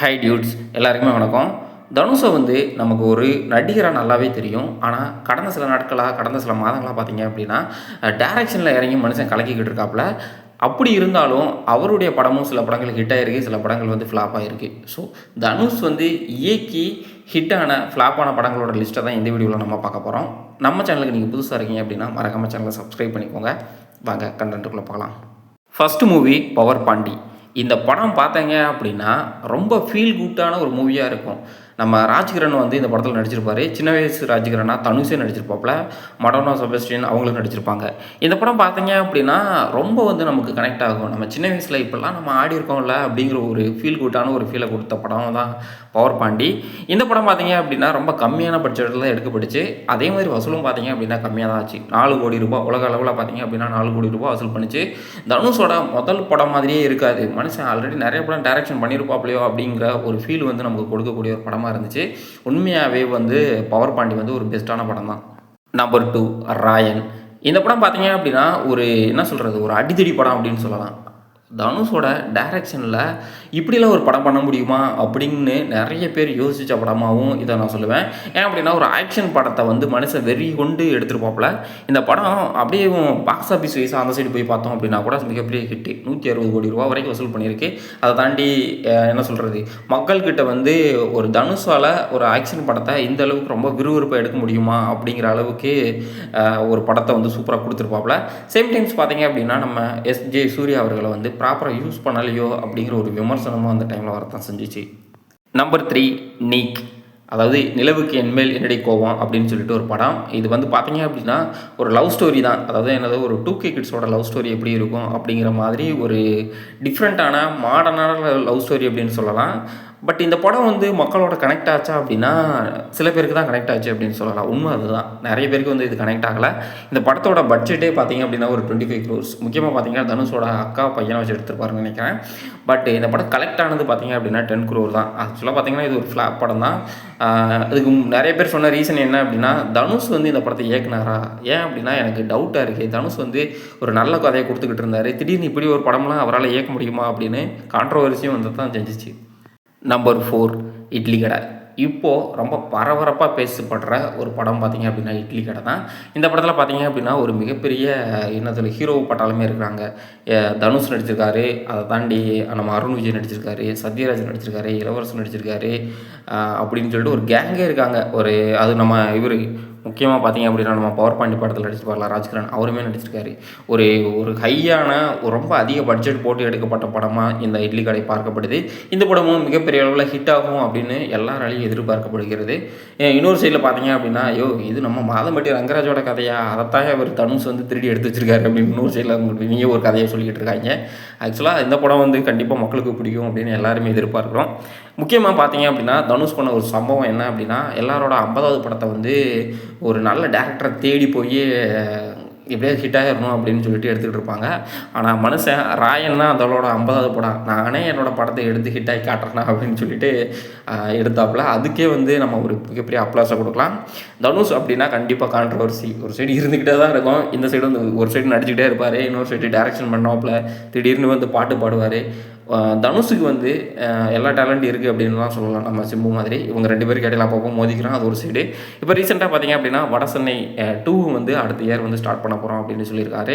High dudes எல்லாருக்குமே வணக்கம். தனுஷை வந்து நமக்கு ஒரு நடிகராக நல்லாவே தெரியும். ஆனால் கடந்த சில நாட்களாக கடந்த சில மாதங்களாக பார்த்தீங்க அப்படின்னா டேரக்ஷனில் இறங்கி மனுஷன் கலக்கிக்கிட்டு இருக்காப்புல அப்படி இருந்தாலும் அவருடைய படமும் சில படங்கள் ஹிட் ஆகிருக்கு சில படங்கள் வந்து ஃப்ளாப் ஆகிருக்கு ஸோ தனுஷ் வந்து இயக்கி ஹிட்டான ஃப்ளாப்பான படங்களோட லிஸ்ட்டை தான் இந்த வீடியோவில் நம்ம பார்க்க போகிறோம் நம்ம சேனலுக்கு நீங்கள் புதுசாக இருக்கீங்க அப்படின்னா மறக்காமல் சேனலை சப்ஸ்கிரைப் பண்ணிக்கோங்க. வாங்க கண்டென்ட்டுக்குள்ளே பார்க்கலாம் ஃபஸ்ட்டு மூவி பவர் பாண்டி இந்த படம் பார்த்தீங்க அப்படின்னா ரொம்ப ஃபீல் குட்டான ஒரு மூவியாக இருக்கும். நம்ம ராஜ்கிரண் வந்து இந்த படத்தில் நடிச்சிருப்பாரு. சின்ன வயசு ராஜ்கிரனா தனுஷே நடிச்சிருப்பாப்புல. மடனோ செபஸ்டின் அவங்களும் நடிச்சிருப்பாங்க. இந்த படம் பார்த்தீங்க அப்படின்னா ரொம்ப வந்து நமக்கு கனெக்ட் ஆகும். நம்ம சின்ன வயசில் இப்போல்லாம் நம்ம ஆடி இருக்கோம்ல அப்படிங்கிற ஒரு ஃபீல் குட்டான ஒரு ஃபீலை கொடுத்த படம் தான் பவர் பாண்டி. இந்த படம் பார்த்தீங்க அப்படின்னா ரொம்ப கம்மியான பட்ஜெட்டில் தான் எடுக்கப்பட்டுச்சு அதே மாதிரி வசூலும் பார்த்தீங்க அப்படின்னா கம்மியாக தான் ஆச்சு. நாலு கோடி ரூபாய் உலக அளவில் பார்த்தீங்க அப்படின்னா நாலு கோடி ரூபாய் வசூல் பண்ணிச்சு. தனுஷோட முதல் படம் மாதிரியே இருக்காது. மனுஷன் ஆல்ரெடி நிறைய படம் டைரக்ஷன் பண்ணியிருப்பாப்லையோ அப்படிங்கிற ஒரு ஃபீல் வந்து நமக்கு கொடுக்கக்கூடிய ஒரு படமாக இருந்துச்சு. உண்மையாகவே வந்து பவர் பாண்டி வந்து ஒரு பெஸ்ட்டான படம் தான். நம்பர் டூ ராயன் இந்த படம் பார்த்தீங்க அப்படின்னா ஒரு என்ன சொல்கிறது ஒரு அடித்தடி படம் அப்படின்னு சொல்லலாம். தனுஷோட டைரக்ஷனில் இப்படிலாம் ஒரு படம் பண்ண முடியுமா அப்படின்னு நிறைய பேர் யோசித்த படமாகவும் இதை நான் சொல்லுவேன். ஏன் அப்படின்னா ஒரு ஆக்ஷன் படத்தை வந்து மனுஷன் வெறி கொண்டு எடுத்துருப்பாப்புல. இந்த படம் அப்படியே பாக்ஸ் ஆஃபீஸ் வைஸாக அந்த சைடு போய் பார்த்தோம் அப்படின்னா கூட மிகப்பெரிய ஹிட்டு நூற்றி அறுபது கோடி ரூபா வரைக்கும் வசூல் பண்ணியிருக்கு. அதை தாண்டி என்ன சொல்கிறது மக்கள்கிட்ட வந்து ஒரு தனுஷால் ஒரு ஆக்ஷன் படத்தை இந்த அளவுக்கு ரொம்ப விறுவிறுப்பாக எடுக்க முடியுமா அப்படிங்கிற அளவுக்கு ஒரு படத்தை வந்து சூப்பராக கொடுத்துருப்பாப்புல. சேம் டைம்ஸ் பார்த்தீங்க அப்படின்னா நம்ம எஸ் ஜே சூர்யா அவர்களை வந்து ப்ராப்பராக யூஸ் பண்ணலையோ அப்படிங்கிற ஒரு விமர்சனமும் அந்த டைமில் வரத்தான் செஞ்சிச்சு. நம்பர் த்ரீ நீக் அதாவது நிலவுக்கு என்மேல் என்னடி கோவம் அப்படின்னு சொல்லிட்டு ஒரு படம். இது வந்து பார்த்தீங்க அப்படின்னா ஒரு லவ் ஸ்டோரி தான். அதாவது என்னது ஒரு டூ கே கிட்ஸோட லவ் ஸ்டோரி எப்படி இருக்கும் அப்படிங்கிற மாதிரி ஒரு டிஃப்ரெண்ட்டான மாடர்னான லவ் ஸ்டோரி அப்படின்னு சொல்லலாம். பட் இந்த படம் வந்து மக்களோட கனெக்ட் ஆச்சா அப்படின்னா சில பேருக்கு தான் கனெக்ட் ஆச்சு அப்படின்னு சொல்லலாம். உண்மை அதுதான். நிறைய பேருக்கு வந்து இது கனெக்ட் ஆகலை. இந்த படத்தோட பட்ஜெட்டே பார்த்தீங்க அப்படின்னா ஒரு டுவெண்ட்டி ஃபைவ் க்ரோர்ஸ் முக்கியமாக பார்த்தீங்கன்னா தனுஷோட அக்கா பையனை வச்சு எடுத்துருப்பாருன்னு நினைக்கிறேன். பட் இந்த படம் கலெக்ட் ஆனது பார்த்தீங்க அப்படின்னா டென் க்ரோர் தான். ஆக்சுவலாக பார்த்தீங்கன்னா இது ஒரு ஃப்ளாப் படம் தான். அதுக்கு நிறைய பேர் சொன்ன ரீசன் என்ன அப்படின்னா தனுஷ் வந்து இந்த படத்தை இயக்குனாரா? ஏன் அப்படின்னா எனக்கு டவுட்டாக இருக்குது தனுஷ் வந்து ஒரு நல்ல கதையை கொடுத்துக்கிட்டு இருந்தார். திடீர்னு இப்படி ஒரு படம்லாம் அவரால் இயக்க முடியுமா அப்படின்னு கான்ட்ரவர்சியும் வந்து தான் செஞ்சிச்சு நம்பர் ஃபோர் இட்லி கடை. இப்போது ரொம்ப பரபரப்பாக பேசப்படுற ஒரு படம் பார்த்திங்க அப்படின்னா இட்லி கடை தான். இந்த படத்தில் பார்த்திங்க அப்படின்னா ஒரு மிகப்பெரிய என்னதில் ஹீரோ பட்டாலுமே இருக்கிறாங்க. தனுஷ் நடிச்சிருக்காரு அதை தாண்டி நம்ம அருண் விஜய் நடிச்சிருக்காரு சத்யராஜ் நடிச்சிருக்காரு இளவரசன் நடிச்சிருக்காரு அப்படின்னு சொல்லிட்டு ஒரு கேங்கே இருக்காங்க. ஒரு அது நம்ம இவர் முக்கியமாக பார்த்தீங்க அப்படின்னா நம்ம பவர் பாண்டி படத்தில் நடிச்சிருப்பார்ல ராஜ்கிரண் அவருமே நடிச்சிருக்காரு. ஒரு ஒரு ஹையான ரொம்ப அதிக பட்ஜெட் போட்டு எடுக்கப்பட்ட படமாக இந்த இட்லி கடை பார்க்கப்படுது. இந்த படமும் மிகப்பெரிய அளவில் ஹிட் ஆகும் அப்படின்னு எல்லாராலையும் எதிர்பார்க்கப்படுகிறது. இன்னொரு சைடில் பார்த்தீங்க அப்படின்னா ஐயோ இது நம்ம மாதம்பட்டி ரங்கராஜோட கதையா? அதைத்தான் அவர் தனுஷ் வந்து திருடி எடுத்து வச்சிருக்காரு அப்படின்னு இன்னொரு சைடில் உங்களுக்கு நீங்கள் ஒரு கதையை சொல்லிக்கிட்டு இருக்காங்க. ஆக்சுவலாக இந்த படம் வந்து கண்டிப்பாக மக்களுக்கு பிடிக்கும் அப்படின்னு எல்லாருமே எதிர்பார்க்குறோம். முக்கியமாக பார்த்தீங்க அப்படின்னா தனுஷ் பண்ண ஒரு சம்பவம் என்ன அப்படின்னா எல்லாரோட ஐம்பதாவது படத்தை வந்து ஒரு நல்ல டேரக்டரை தேடி போய் எப்படியாவது ஹிட் ஆகிடணும் அப்படின்னு சொல்லிட்டு எடுத்துகிட்டு இருப்பாங்க. ஆனால் மனுஷன் ராயன் தான் அதோட ஐம்பதாவது படம். நானே என்னோடய படத்தை எடுத்து ஹிட் ஆகி காட்டுறேன் அப்படின்னு சொல்லிட்டு எடுத்தாப்புல. அதுக்கே வந்து நம்ம ஒரு மிகப்பெரிய அப்ளாஸை கொடுக்கலாம். தனுஷ் அப்படின்னா கண்டிப்பாக கான்ட்ரவர்சி ஒரு சைடு இருந்துக்கிட்டே தான் இருக்கும். இந்த சைடு வந்து ஒரு சைடு நடிச்சுக்கிட்டே இருப்பார். இன்னொரு சைடு டேரக்ஷன் பண்ணாப்புல திடீர்னு வந்து பாட்டு பாடுவார். தனுஷுக்கு வந்து எல்லா டேலண்ட் இருக்குது அப்படின்னு தான் சொல்லலாம். நம்ம சிம்பு மாதிரி. இவங்க ரெண்டு பேரும் இடையில அப்பப்போ மோதிக்கிறான் அது ஒரு சைடு இப்போ ரீசெண்டாக பார்த்தீங்க அப்படின்னா வட சென்னை டூ வந்து அடுத்த இயர் வந்து ஸ்டார்ட் பண்ண போகிறோம் அப்படின்னு சொல்லியிருக்காரு.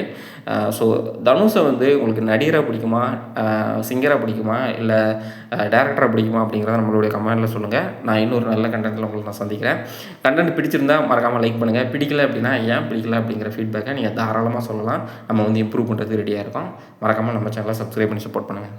ஸோ தனுஷை வந்து உங்களுக்கு நடிகராக பிடிக்குமா சிங்கராக பிடிக்குமா இல்லை டேரக்டராக பிடிக்குமா அப்படிங்கிறத நம்மளுடைய கமெண்டில் சொல்லுங்கள் நான் இன்னொரு நல்ல கண்டென்ட்டில் உங்களுக்கு நான் சந்திக்கிறேன். கண்டென்ட் பிடிச்சிருந்தா மறக்காமல் லைக் பண்ணுங்கள் பிடிக்கல அப்படின்னா ஏன் பிடிக்கல அப்படிங்கிற ஃபீட்பேக்கை நீங்கள் தாராளமாக சொல்லலாம். நம்ம வந்து இம்ப்ரூவ் பண்ணுறதுக்கு ரெடியாக இருக்கோம். மறக்காமல் நம்ம சேனலை சப்ஸ்கிரைப் பண்ணி சப்போர்ட் பண்ணுங்கள்